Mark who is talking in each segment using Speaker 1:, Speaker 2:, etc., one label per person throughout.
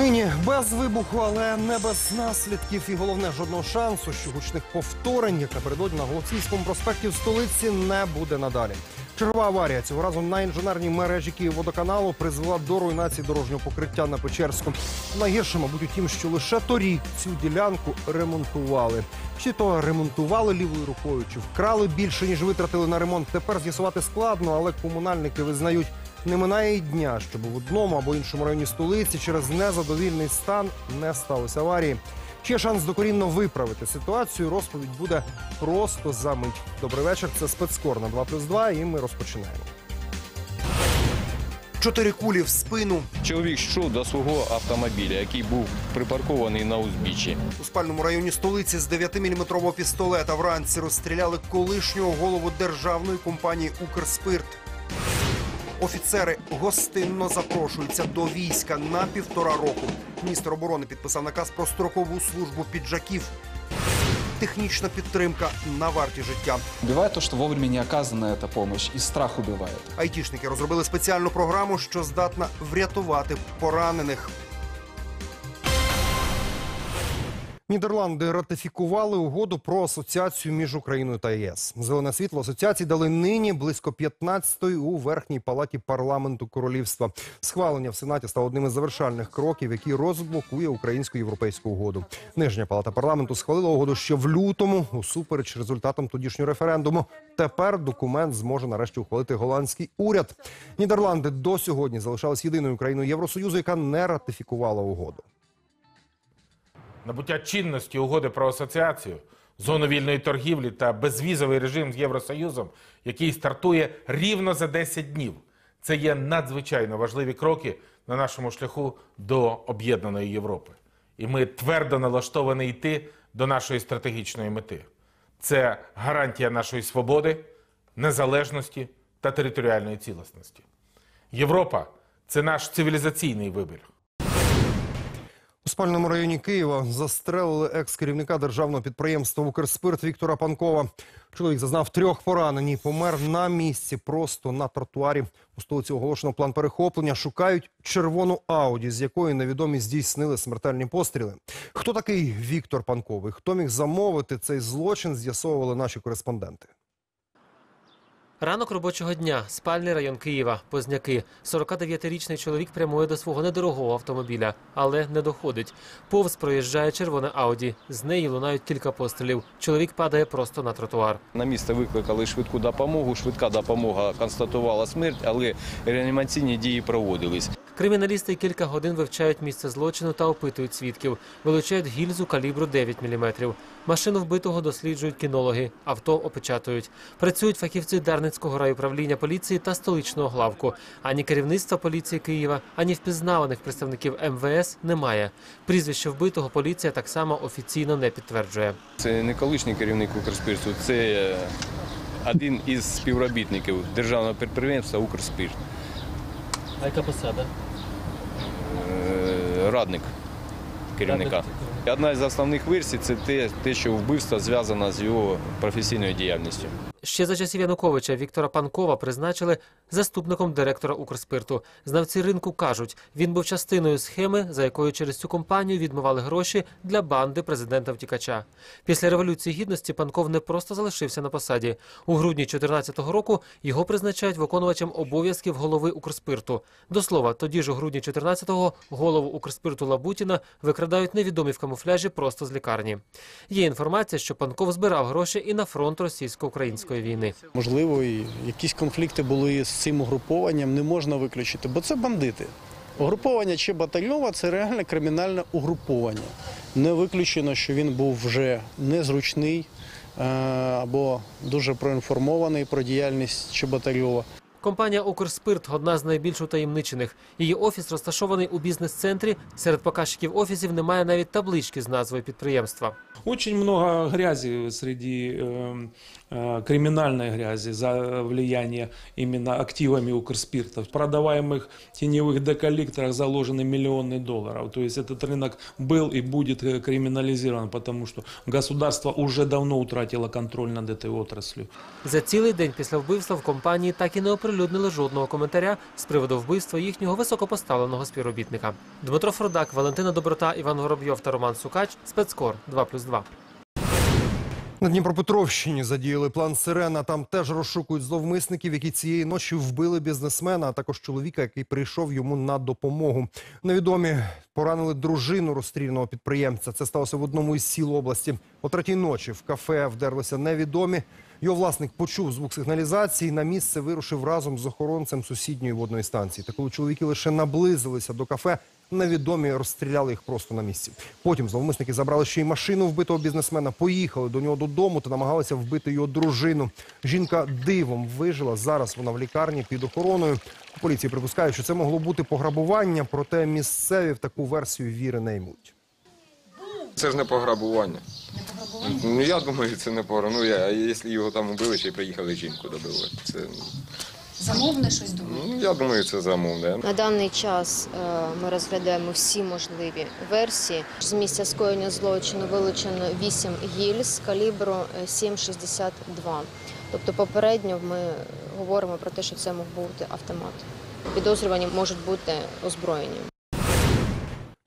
Speaker 1: Нині без вибуху, але не без наслідків. І головне жодного шансу, що гучних повторень, як напередодні на Голосійському проспекті в столиці, не буде надалі. Чергова аварія цього разу на інженерній мережі Київводоканалу призвела до руйнації дорожнього покриття на Печерську. Найгірше, мабуть, у тім, що лише торік цю ділянку ремонтували. Чи то ремонтували лівою рукою, чи вкрали більше ніж витратили на ремонт. Тепер з'ясувати складно, але комунальники визнають. Не минає й дня, щоб в одному або іншому районі столиці через незадовільний стан не сталося аварії. Чи є шанс докорінно виправити ситуацію? Розповідь буде просто за мить. Добрий вечір. Це спецкор на 2 плюс 2 і ми розпочинаємо. Чотири кулі в спину
Speaker 2: Чоловік йшов до свого автомобіля, який був припаркований на узбіччі.
Speaker 1: у спальному районі столиці з 9-мм пістолета вранці розстріляли колишнього голову державної компанії Укрспирт. Офіцери гостинно запрошуються до війська на півтора року. Міністр оборони підписав наказ про строкову службу піджаків. Технічна підтримка на варті життя.
Speaker 3: Буває то, що вовремя не оказана ця допомога, і страх убиває.
Speaker 1: Айтішники розробили спеціальну програму, що здатна врятувати поранених. Нідерланди ратифікували угоду про асоціацію між Україною та ЄС. Зелене світло асоціації дали нині близько 15-ї у верхній палаті парламенту королівства. Схвалення в сенаті стало одним із завершальних кроків, який розблокує українську європейську угоду. Нижня палата парламенту схвалила угоду ще в лютому, усупереч результатам тодішнього референдуму. Тепер документ зможе нарешті ухвалити голландський уряд. Нідерланди до сьогодні залишались єдиною країною Євросоюзу, яка не ратифікувала угоду.
Speaker 4: Набуття чинності угоди про асоціацію, зону вільної торгівлі та безвізовий режим з Євросоюзом, який стартує рівно за 10 днів. Це є надзвичайно важливі кроки на нашому шляху до об'єднаної Європи. І ми твердо налаштовані йти до нашої стратегічної мети. Це гарантія нашої свободи, незалежності та територіальної цілісності. Європа це наш цивілізаційний вибір.
Speaker 1: У спальному районі Києва застрелили екс-керівника державного підприємства «Укрспирт» Віктора Панкова. Чоловік зазнав трьох поранень і помер на місці, просто на тротуарі. У столиці оголошено план перехоплення. Шукають червону Ауді, з якої невідомі здійснили смертельні постріли. Хто такий Віктор Панковий? Хто міг замовити цей злочин? З'ясовували наші кореспонденти.
Speaker 5: Ранок робочого дня, спальний район Києва, Позняки. 49-річний чоловік прямує до свого недорогого автомобіля, але не доходить. Повз проїжджає червона Ауді. З неї лунають кілька пострілів. Чоловік падає просто на тротуар.
Speaker 2: На місце викликали швидку допомогу. Швидка допомога констатувала смерть, але реанімаційні дії проводились.
Speaker 5: Криміналісти кілька годин вивчають місце злочину та опитують свідків. Вилучають гільзу калібру 9 мм. Машину вбитого досліджують кінологи, авто опечатують. Працюють фахівці Дарницького райуправління поліції та столичного главку. Ані керівництва поліції Києва, ані впізнаваних представників МВС немає. Прізвище вбитого поліція так само офіційно не підтверджує.
Speaker 2: Це не колишній керівник Укрспирту, це один із співробітників державного підприємства Укрспирт,
Speaker 5: А яка посада?
Speaker 2: Радник керівника. Одна з основних версій це те, що вбивство зв'язано з його професійною діяльністю.
Speaker 5: Ще за часів Януковича Віктора Панкова призначили заступником директора Укрспирту. Знавці ринку кажуть, він був частиною схеми, за якою через цю компанію відмивали гроші для банди президента втікача. Після революції гідності Панков не просто залишився на посаді. У грудні 2014 року його призначають виконувачем обов'язків голови Укрспирту. До слова, тоді ж у грудні 2014-го голову Укрспирту Лабутіна викрадають невідомі в камуфляжі просто з лікарні. Є інформація, що Панков збирав гроші і на фронт російсько-української війни.
Speaker 6: Можливо, і якісь конфлікти були з цим угрупованням, не можна виключити, бо це бандити. Угруповання чи батальйова це реальне кримінальне угруповання. Не виключено, що він був вже незручний е, або дуже проінформований про діяльність Чеботарьова.
Speaker 5: Компанія Укрспирт одна з найбільш утаємничених. Її офіс розташований у бізнес-центрі. Серед показчиків офісів немає навіть таблички з назвою підприємства.
Speaker 7: Очень много грязи среди э, э, криминальной грязи за влияние именно активами Укрспирта. В продаваемых теневых деколлекторах заложены миллионы долларов. То есть этот рынок был и будет э, криминализирован, потому что государство уже давно утратило контроль над этой отраслью.
Speaker 5: За цілий день після вбивства в компанії так і не оприлюднили оприлюднили жодного коментаря з приводу вбивства їхнього високопоставленого співробітника. Дмитро Фродак, Валентина Доброта, Іван Воробйов та Роман Сукач. Спецкор 2+,2.
Speaker 1: На Дніпропетровщині задіяли план Сирена. Там теж розшукують зловмисників, які цієї ночі вбили бізнесмена, а також чоловіка, який прийшов йому на допомогу. Невідомі поранили дружину розстріляного підприємця. Це сталося в одному із сіл області. О третій ночі в кафе вдерлися невідомі. Його власник почув звук сигналізації. На місце вирушив разом з охоронцем сусідньої водної станції. Та коли чоловіки лише наблизилися до кафе, невідомі розстріляли їх просто на місці. Потім зловмисники забрали ще й машину вбитого бізнесмена, поїхали до нього додому та намагалися вбити його дружину. Жінка дивом вижила. Зараз вона в лікарні під охороною. У поліції припускають, що це могло бути пограбування, проте місцеві в таку версію віри не ймуть.
Speaker 8: Це ж не пограбування. Ну я думаю, це не пограбування. Ну я, а якщо його там убили, ще й приїхали жінку добивати. Це
Speaker 9: Замовне щось думаю.
Speaker 8: ну я думаю, це замовне.
Speaker 10: На даний час е, ми розглядаємо всі можливі версії. З місця скоєння злочину вилучено 8 гільз калібру е, 7,62. Тобто попередньо ми говоримо про те, що це мог бути автомат. Підозрювані можуть бути озброєні.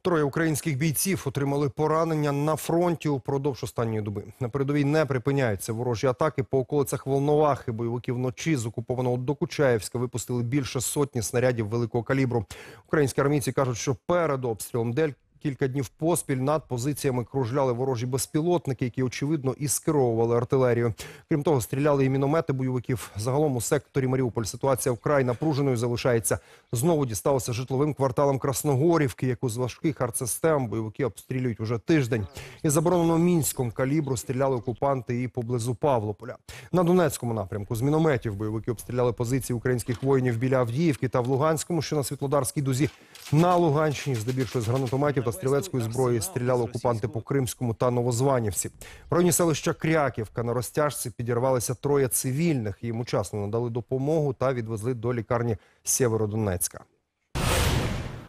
Speaker 1: Троє українських бійців отримали поранення на фронті упродовж останньої доби. На передовій не припиняються ворожі атаки по околицях Волновахи. Бойовики вночі з окупованого Докучаєвська випустили більше сотні снарядів великого калібру. Українські армійці кажуть, що перед обстрілом Дель кілька днів поспіль над позиціями кружляли ворожі безпілотники, які очевидно і скеровували артилерію. Крім того, стріляли і міномети бойовиків. Загалом у секторі Маріуполь ситуація вкрай напруженою залишається. Знову дісталося житловим кварталам Красногорівки, яку з важких артсистем бойовики обстрілюють уже тиждень. Із забороненого мінськом калібру стріляли окупанти і поблизу Павлополя. На Донецькому напрямку з мінометів бойовики обстріляли позиції українських воїнів біля Авдіївки та в Луганському, що на Світлодарській дузі. На Луганщині здебільшого з гранатометів та стрілецької зброї стріляли окупанти по Кримському та Новозванівці. В районі селища Кряківка на розтяжці підірвалися троє цивільних. Їм учасно надали допомогу та відвезли до лікарні Сєвєродонецька.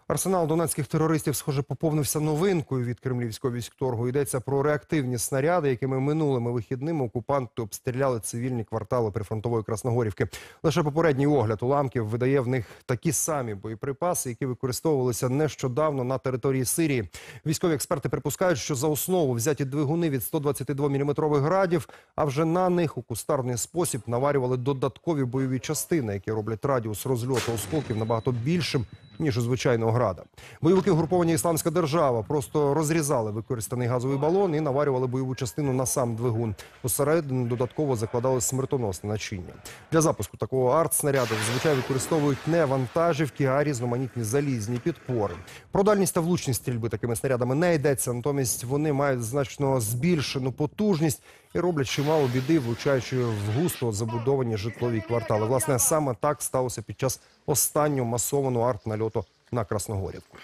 Speaker 1: Арсенал донецьких терористів, схоже, поповнився новинкою від кремлівського військторгу. Йдеться про реактивні снаряди, якими минулими вихідними окупанти обстріляли цивільні квартали прифронтової Красногорівки. Лише попередній огляд уламків видає в них такі самі боєприпаси, які використовувалися нещодавно на території Сирії. Військові експерти припускають, що за основу взяті двигуни від 122 мм градів, а вже на них у кустарний спосіб наварювали додаткові бойові частини, які роблять радіус розльоту осколків набагато більшим ніж у звичайного града. Бойовики груповані Ісламська держава просто розрізали використаний газовий балон і наварювали бойову частину на сам двигун. Усередину додатково закладали смертоносне начиння. Для запуску такого арт-снаряду зазвичай використовують не вантажівки, а різноманітні залізні підпори. Про дальність та влучність стрільби такими снарядами не йдеться. Натомість вони мають значно збільшену потужність і роблять чимало біди, влучаючи в густо забудовані житлові квартали. Власне, саме так сталося під час останнього масованого арт-нальоту на Красногорівку.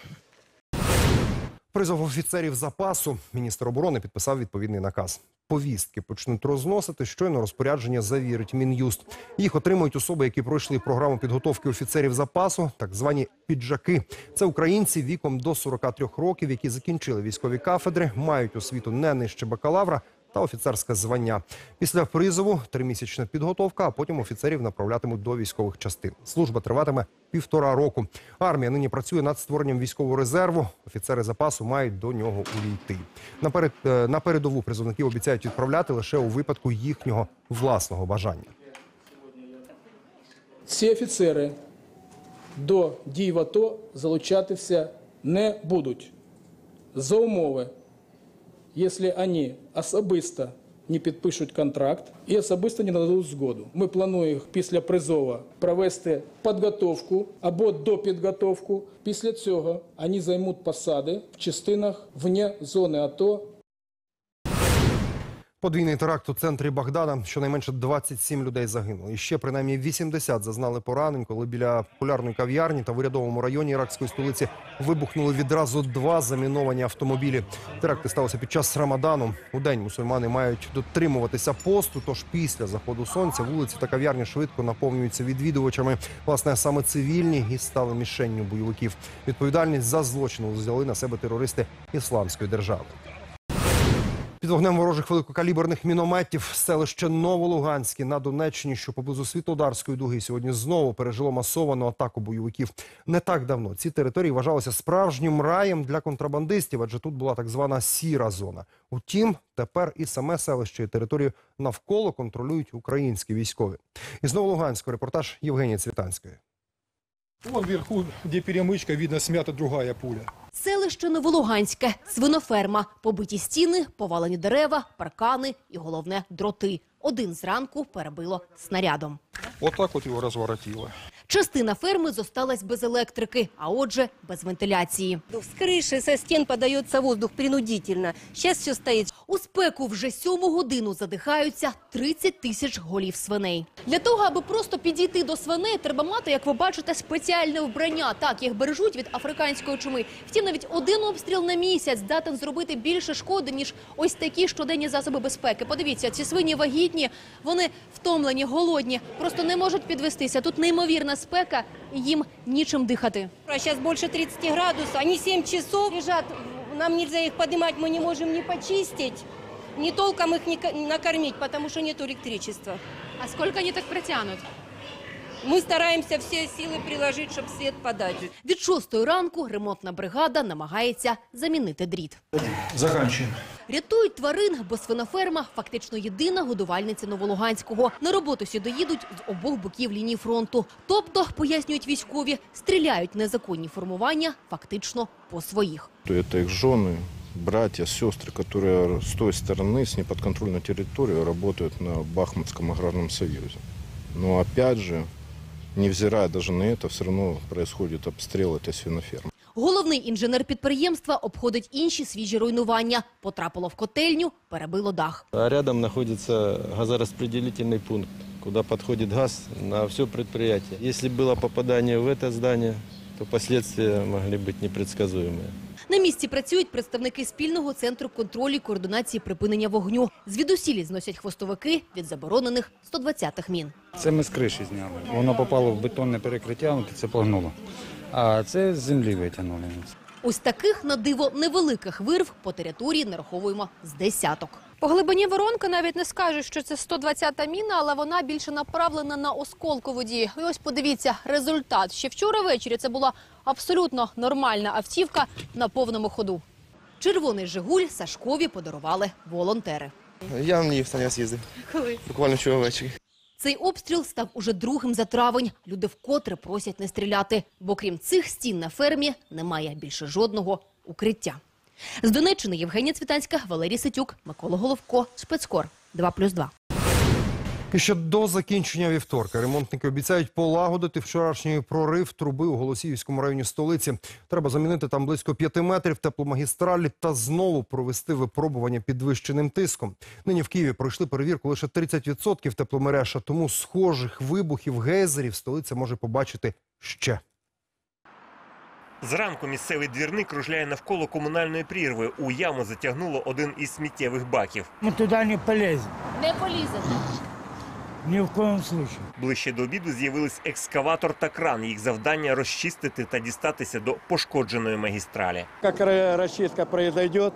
Speaker 1: Призов офіцерів запасу міністр оборони підписав відповідний наказ. Повістки почнуть розносити. Щойно розпорядження завірить мін'юст. Їх отримують особи, які пройшли програму підготовки офіцерів запасу, так звані піджаки. Це українці віком до 43 років, які закінчили військові кафедри, мають освіту не нижче бакалавра та офіцерське звання. Після призову тримісячна підготовка, а потім офіцерів направлятимуть до військових частин. Служба триватиме півтора року. Армія нині працює над створенням військового резерву. Офіцери запасу мають до нього увійти. Наперед е, на передову призовників обіцяють відправляти лише у випадку їхнього власного бажання.
Speaker 11: Ці офіцери до дій в АТО залучатися не будуть. За умови, якщо вони особисто не підпишуть контракт і особисто не нададуть згоду. Ми плануємо після призову провести підготовку або допідготовку. Після цього вони займуть посади в частинах вне зони АТО
Speaker 1: Подвійний теракт у центрі Багдада. Щонайменше 27 людей загинуло. І ще принаймні 80 зазнали поранень, коли біля популярної кав'ярні та в урядовому районі іракської столиці вибухнули відразу два заміновані автомобілі. Теракти сталося під час Рамадану. У день мусульмани мають дотримуватися посту. Тож після заходу сонця вулиці та кав'ярні швидко наповнюються відвідувачами. Власне, саме цивільні і стали мішенню бойовиків. Відповідальність за злочин взяли на себе терористи ісламської держави. Вогнем ворожих великокаліберних мінометів селище Новолуганське на Донеччині, що поблизу Світлодарської дуги, сьогодні знову пережило масовану атаку бойовиків. Не так давно ці території вважалися справжнім раєм для контрабандистів, адже тут була так звана сіра зона. Утім, тепер і саме селище і територію навколо контролюють українські військові. Із Новолуганського репортаж Євгенії Цвітанської.
Speaker 12: Вон вверху, где перемычка, видно смята другая пуля.
Speaker 13: Селище Новолуганське, свиноферма, побиті стіни, повалені дерева, паркани і головне дроти. Один зранку перебило снарядом.
Speaker 12: Отак от його его разворотило.
Speaker 13: Частина ферми зосталась без електрики, а отже, без вентиляції.
Speaker 14: С крыши, со стен подается воздух принудительно. Сейчас все стоит.
Speaker 13: У спеку вже сьому годину задихаються 30 тисяч голів свиней. Для того, аби просто підійти до свиней, треба мати, як ви бачите, спеціальне вбрання. Так, їх бережуть від африканської чуми. Втім, навіть один обстріл на місяць здатен зробити більше шкоди, ніж ось такі щоденні засоби безпеки. Подивіться, ці свині вагітні, вони втомлені, голодні, просто не можуть підвестися. Тут неймовірна спека, і їм нічим дихати.
Speaker 14: А сейчас больше 30 градусов. Они 7 часов лежат. Нам нельзя их поднимать, мы не можем не почистить, не толком их не ко- накормить, потому что нет электричества.
Speaker 13: А скільки вони так притягнуть?
Speaker 14: Мы стараемся все силы приложить, чтобы свет подать.
Speaker 13: Від шостої ранку ремонтна бригада намагається замінити дріт.
Speaker 12: Заканчиваем.
Speaker 13: Рятують тварин, бо свиноферма фактично єдина годувальниця Новолуганського. На роботу сюди їдуть з обох боків лінії фронту. Тобто, пояснюють військові, стріляють незаконні формування фактично по своїх.
Speaker 15: Это их жены, братья, сестры, которые с той стороны, с неподконтрольной территории, работают на Бахмутском аграрном союзе. Но опять же, невзирая даже на это, все равно происходит обстрел этой свинофермы.
Speaker 13: Головний інженер підприємства обходить інші свіжі руйнування. Потрапило в котельню, перебило дах.
Speaker 16: А рядом находится газораспределительный пункт, куда подходит газ на все предприятие. Если было попадание в это здание, то последствия могли быть непредсказуемые.
Speaker 13: На місці працюють представники спільного центру контролю і координації припинення вогню. Звідусілі зносять хвостовики від заборонених 120-х мін.
Speaker 17: Це ми з криші зняли. Воно попало в бетонне перекриття, от і це погнуло. А це з землі витягнули.
Speaker 13: Ось таких на диво невеликих вирв по території нараховуємо з десяток.
Speaker 18: По глибині воронки навіть не скажеш, що це 120-та міна, але вона більше направлена на осколкову дію. І ось подивіться результат. Ще вчора ввечері це була абсолютно нормальна автівка на повному ходу.
Speaker 13: Червоний Жигуль Сашкові подарували волонтери.
Speaker 19: Я на ній останній раз їздив.
Speaker 13: Коли?
Speaker 19: Буквально вчора ввечері.
Speaker 13: Цей обстріл став уже другим за травень. Люди вкотре просять не стріляти, бо крім цих стін на фермі немає більше жодного укриття. З Донеччини Євгенія Цвітанська, Валерій Ситюк, Микола Головко, Спецкор 2+,2.
Speaker 1: І ще до закінчення вівторка ремонтники обіцяють полагодити вчорашній прорив труби у Голосіївському районі столиці. Треба замінити там близько п'яти метрів тепломагістралі та знову провести випробування підвищеним тиском. Нині в Києві пройшли перевірку лише 30% тепломереж, а тому схожих вибухів гейзерів столиця може побачити ще.
Speaker 20: Зранку місцевий двірник кружляє навколо комунальної прірви. У яму затягнуло один із сміттєвих баків.
Speaker 21: Мы туда не полезем.
Speaker 13: Не полізете.
Speaker 21: Ни в кому случаю.
Speaker 20: Ближче до обіду з'явились екскаватор та кран. Їх завдання розчистити та дістатися до пошкодженої магістралі.
Speaker 22: Як розчистка расчистка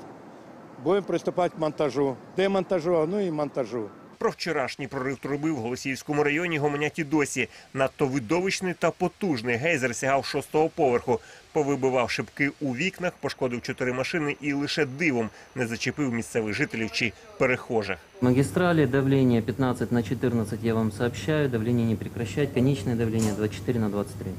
Speaker 22: будемо приступати до монтажу. Демонтажу, ну і монтажу.
Speaker 20: Про вчорашній прорив труби в Голосіївському районі гомонять і досі. Надто видовищний та потужний гейзер сягав шостого поверху. Повибивав шибки у вікнах, пошкодив чотири машини і лише дивом не зачепив місцевих жителів чи перехожих.
Speaker 23: Магистрали, давление 15 на 14 я вам сообщаю, давление не прекращать, конечное давление 24 на 23.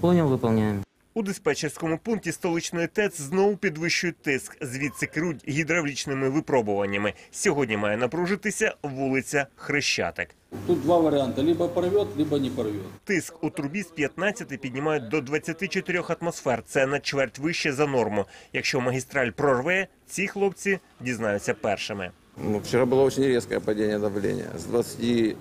Speaker 23: Понял, выполняем.
Speaker 20: У диспетчерському пункті столичної ТЕЦ знову підвищують тиск. Звідси керують гідравлічними випробуваннями. Сьогодні має напружитися вулиця Хрещатик.
Speaker 24: Тут два варіанти: ліба порвет, ліба не порвет.
Speaker 20: Тиск у трубі з 15 піднімають до 24 атмосфер. Це на чверть вище за норму. Якщо магістраль прорве, ці хлопці дізнаються першими.
Speaker 19: Ну, вчора було дуже різке падіння давлення з 20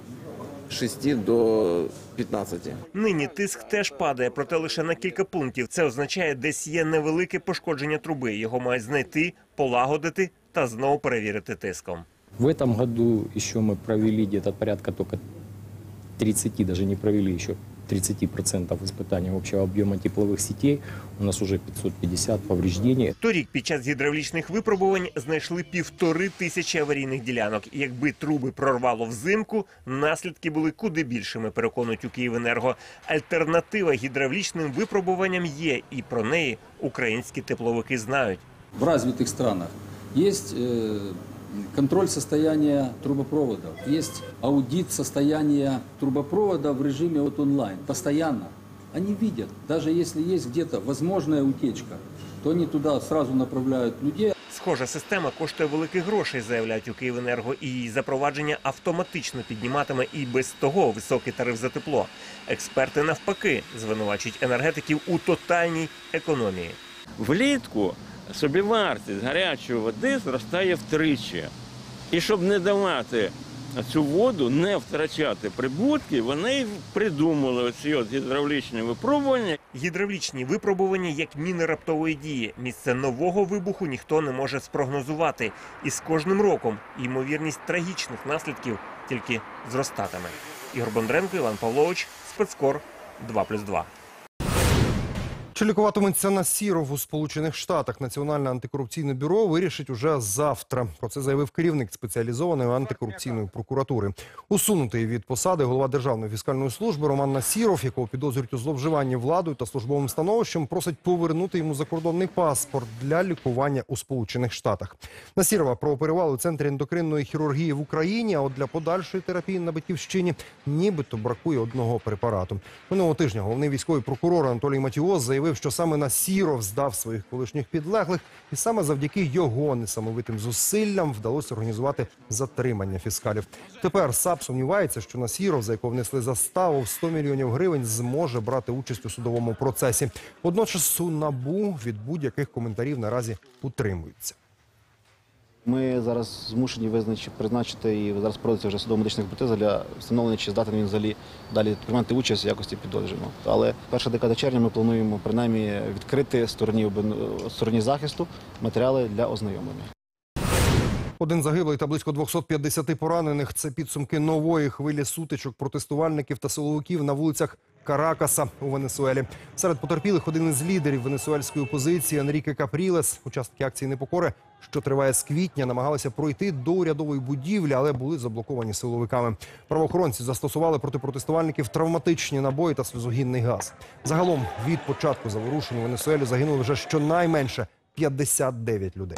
Speaker 19: 6 до 15.
Speaker 20: Нині тиск теж падає, проте лише на кілька пунктів. Це означає, десь є невелике пошкодження труби. Його мають знайти, полагодити та знову перевірити тиском.
Speaker 25: В этом году що ми провели где-то порядка только 30, даже не провели еще
Speaker 26: 30% испытаний общего объема тепловых сетей. У нас уже 550 повреждений.
Speaker 20: Торік під час гідравлічних випробувань знайшли півтори тисячі аварійних ділянок. Якби труби прорвало взимку, наслідки були куди більшими, переконують у Київенерго. Альтернатива гідравлічним випробуванням є, і про неї українські тепловики знають.
Speaker 24: В развитых странах есть э, контроль состояния трубопроводов, есть аудит состояния трубопровода в режиме вот онлайн, постоянно. Они видят, даже если есть где-то возможная утечка, то они туда сразу направляют людей,
Speaker 20: Схожа система коштує великих грошей, заявляють у Київенерго, і її запровадження автоматично підніматиме і без того високий тариф за тепло. Експерти навпаки звинувачують енергетиків у тотальній економії.
Speaker 27: Влітку собівартість гарячої води зростає втричі. І щоб не давати цю воду, не втрачати прибутки, вони придумали оці от гідравлічні випробування.
Speaker 20: Гідравлічні випробування як міни раптової дії. Місце нового вибуху ніхто не може спрогнозувати. І з кожним роком ймовірність трагічних наслідків тільки зростатиме. Ігор Бондренко, Іван Павлович, спецкор 2+,2.
Speaker 1: Чи лікуватиметься на сіров у Сполучених Штатах? Національне антикорупційне бюро вирішить уже завтра. Про це заявив керівник спеціалізованої антикорупційної прокуратури. Усунутий від посади голова Державної фіскальної служби Роман Насіров, якого підозрюють у зловживанні владою та службовим становищем, просить повернути йому закордонний паспорт для лікування у Сполучених Штатах. Насірова прооперували у центрі ендокринної хірургії в Україні. А от для подальшої терапії на батьківщині нібито бракує одного препарату. Минулого тижня головний військовий прокурор Анатолій Матіос заявив, що саме Насіров здав своїх колишніх підлеглих, і саме завдяки його несамовитим зусиллям вдалося організувати затримання фіскалів. Тепер САП сумнівається, що Насіров, за якого внесли заставу в 100 мільйонів гривень, зможе брати участь у судовому процесі. Водночас СУНАБУ від будь-яких коментарів наразі утримуються.
Speaker 28: Ми зараз змушені визначити, призначити і зараз проводиться вже судово-медична експертиза для встановлення, чи здатен він взагалі далі приймати участь в якості підозрюваного. Але перша декада червня ми плануємо принаймні відкрити стороні стороні захисту матеріали для ознайомлення.
Speaker 1: Один загиблий та близько 250 поранених. Це підсумки нової хвилі сутичок протестувальників та силовиків на вулицях Каракаса у Венесуелі. Серед потерпілих один із лідерів венесуельської опозиції Енріке Капрілес. Учасники акції непокори, що триває з квітня, намагалися пройти до урядової будівлі, але були заблоковані силовиками. Правоохоронці застосували проти протестувальників травматичні набої та сльозогінний газ. Загалом від початку заворушень у Венесуелі загинули вже щонайменше 59 людей.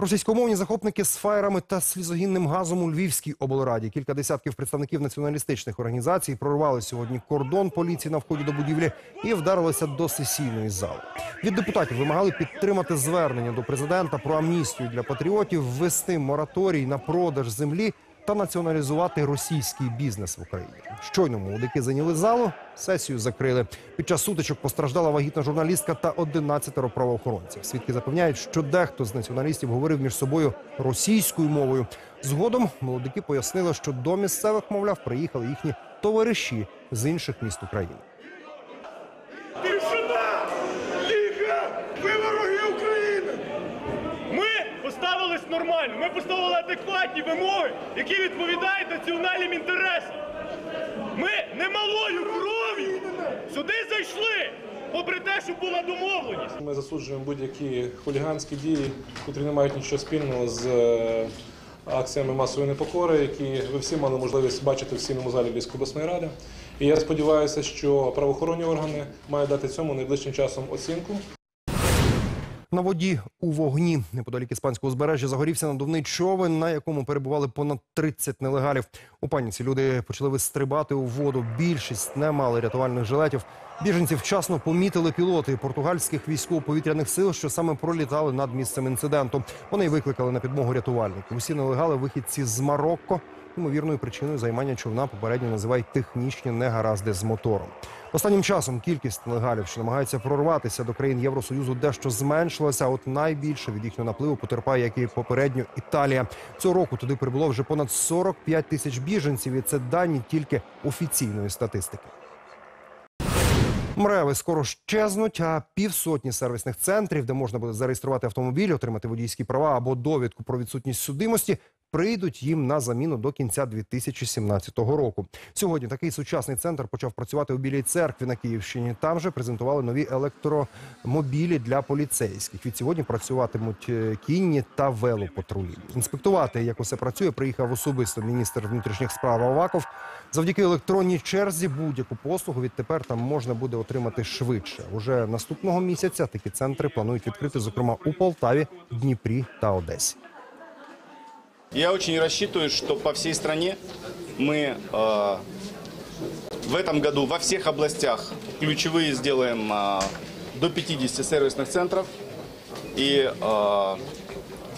Speaker 1: Російськомовні захопники з фаєрами та слізогінним газом у Львівській облраді. Кілька десятків представників націоналістичних організацій прорвали сьогодні кордон поліції на вході до будівлі і вдарилися до сесійної зали. Від депутатів вимагали підтримати звернення до президента про амністію для патріотів, ввести мораторій на продаж землі та націоналізувати російський бізнес в Україні. Щойно молодики зайняли залу, сесію закрили. Під час сутичок постраждала вагітна журналістка та 11 правоохоронців. Свідки запевняють, що дехто з націоналістів говорив між собою російською мовою. Згодом молодики пояснили, що до місцевих, мовляв, приїхали їхні товариші з інших міст України.
Speaker 29: Тишина! Тихо! Ви вороги України! Ми поставились нормально, ми поставили адекватні вимоги, які відповідають національним інтересам. Ми не малою кров'ю сюди зайшли, попри те, що була домовленість.
Speaker 25: Ми засуджуємо будь-які хуліганські дії, котрі не мають нічого спільного з е, акціями масової непокори, які ви всі мали можливість бачити в сільному залі Львівської обласної ради. І я сподіваюся, що правоохоронні органи мають дати цьому найближчим часом оцінку.
Speaker 1: На воді у вогні неподалік іспанського узбережжя загорівся надувний човен, на якому перебували понад 30 нелегалів. У паніці люди почали вистрибати у воду. Більшість не мали рятувальних жилетів. Біженці вчасно помітили пілоти португальських військово-повітряних сил, що саме пролітали над місцем інциденту. Вони викликали на підмогу рятувальників. Усі нелегали вихідці з Марокко. Ймовірною причиною займання човна попередньо називають технічні негаразди з мотором. Останнім часом кількість нелегалів, що намагаються прорватися до країн Євросоюзу, дещо зменшилася. От найбільше від їхнього напливу потерпає, як і попередньо Італія. Цього року туди прибуло вже понад 45 тисяч біженців, і це дані тільки офіційної статистики. Мреви скоро щезнуть, а півсотні сервісних центрів, де можна буде зареєструвати автомобіль, отримати водійські права або довідку про відсутність судимості, прийдуть їм на заміну до кінця 2017 року. Сьогодні такий сучасний центр почав працювати у Білій церкві на Київщині. Там же презентували нові електромобілі для поліцейських. Від сьогодні працюватимуть е, кінні та велопатрулі. Інспектувати, як усе працює, приїхав особисто міністр внутрішніх справ Аваков. Завдяки електронній черзі будь-яку послугу відтепер там можна буде отримати швидше. Уже наступного місяця такі центри планують відкрити, зокрема у Полтаві, Дніпрі та Одесі.
Speaker 30: Я очень рассчитываю, что по всей стране мы э, в этом году во всех областях ключевые сделаем э, до 50 сервисных центров. И э, в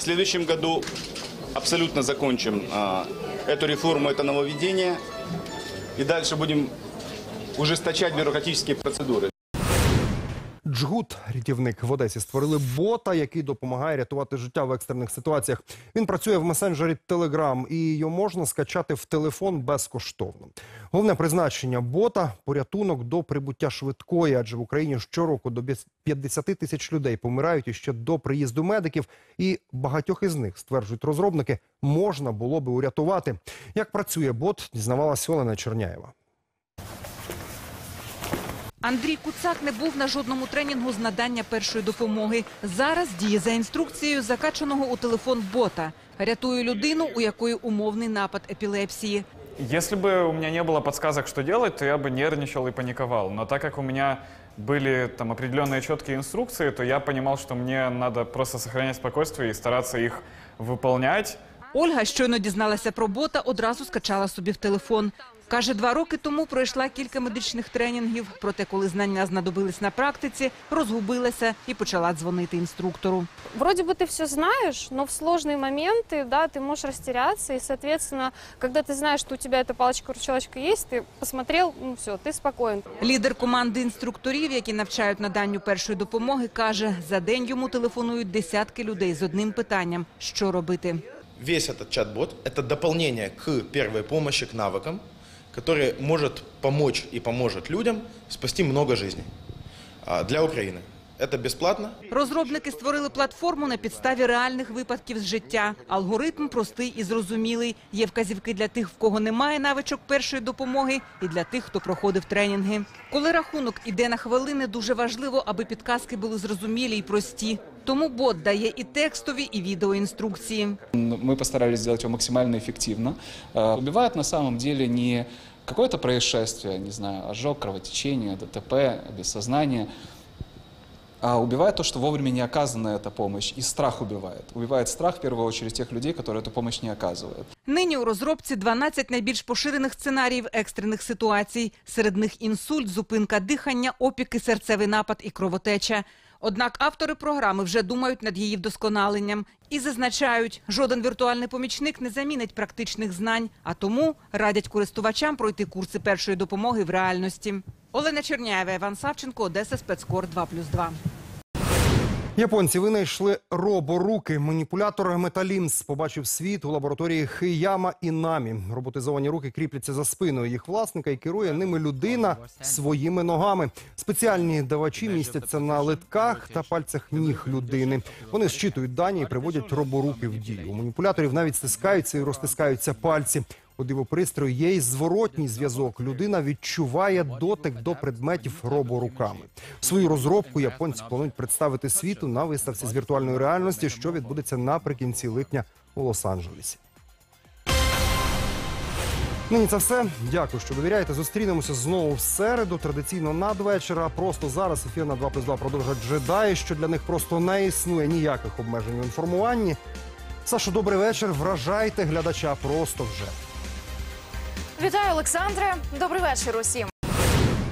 Speaker 30: следующем году абсолютно закончим э, эту реформу, это нововведение. И дальше будем ужесточать бюрократические процедуры.
Speaker 1: Джгут, рятівник в Одесі, створили бота, який допомагає рятувати життя в екстрених ситуаціях. Він працює в месенджері Telegram і його можна скачати в телефон безкоштовно. Головне призначення бота порятунок до прибуття швидкої, адже в Україні щороку до 50 тисяч людей помирають іще до приїзду медиків, і багатьох із них стверджують розробники, можна було би урятувати. Як працює бот, дізнавалася Олена Черняєва.
Speaker 31: Андрій Куцак не був на жодному тренінгу з надання першої допомоги. Зараз діє за інструкцією закачаного у телефон бота. Рятує людину, у якої умовний напад епілепсії.
Speaker 32: Если бы у меня не было подсказок, что делать, то я бы нервничал и паниковал. Но так как у меня были там определенные четкие инструкции, то я понимал, что мне надо просто сохранять спокойствие и стараться их выполнять.
Speaker 31: Ольга щойно дізналася про бота, одразу скачала собі в телефон. Каже, два роки тому пройшла кілька медичних тренінгів. Проте, коли знання знадобились на практиці, розгубилася і почала дзвонити інструктору.
Speaker 33: Вроде бы ты все знаешь, но в сложные моменты, да, ты можешь растеряться, и, соответственно, когда ты знаешь, что у тебя эта палочка-выручалочка есть, ты посмотрел, ну все, ты спокоен.
Speaker 31: Лідер команди інструкторів, які навчають наданню першої допомоги, каже, за день йому телефонують десятки людей з одним питанням: що робити.
Speaker 34: Весь этот чат-бот – это дополнение к первой помощи, к навыкам, который может помочь и поможет людям спасти много жизней для Украины. Это бесплатно.
Speaker 31: Розробники створили платформу на підставі реальних випадків з життя. Алгоритм простий і зрозумілий. Є вказівки для тих, в кого немає навичок першої допомоги, і для тих, хто проходив тренінги. Коли рахунок іде на хвилини, дуже важливо, аби підказки були зрозумілі і прості. Тому бот дає і текстові, і відеоінструкції.
Speaker 35: Мы постарались сделать его максимально эффективно. Э, Убивает на самом деле не какое-то происшествие, не знаю, ожог, кровотечение, ДТП, без сознания, а убивает то, что вовремя не оказана эта помощь, и страх убивает. Убивает страх, в первую очередь, тех людей, которые эту помощь не оказывают.
Speaker 31: Нині у розробці 12 найбільш поширених сценаріїв екстрених ситуацій. Серед них інсульт, зупинка дихання, опіки, серцевий напад і кровотеча. Однак автори програми вже думають над її вдосконаленням і зазначають, жоден віртуальний помічник не замінить практичних знань, а тому радять користувачам пройти курси першої допомоги в реальності. Олена Черняєва, Іван Савченко, Одеса, спецкор 2+,2.
Speaker 1: Японці винайшли роборуки. Маніпулятор Металінс побачив світ у лабораторії Хияма Інамі. Роботизовані руки кріпляться за спиною їх власника і керує ними людина своїми ногами. Спеціальні давачі містяться на литках та пальцях ніг людини. Вони зчитують дані і приводять роборуки в дію. У маніпуляторів навіть стискаються і розтискаються пальці. У дивопристрою є й зворотній зв'язок. Людина відчуває дотик до предметів роборуками. Свою розробку японці планують представити світу на виставці з віртуальної реальності, що відбудеться наприкінці липня у Лос-Анджелесі. Нині це все. Дякую, що довіряєте. Зустрінемося знову в середу. Традиційно надвечора. Просто зараз ефір на 2 плюс 2 продовжать джедаї, що для них просто не існує ніяких обмежень у інформуванні. Сашо, добрий вечір. Вражайте глядача просто вже.
Speaker 36: Вітаю, Олександре. Добрий вечір усім.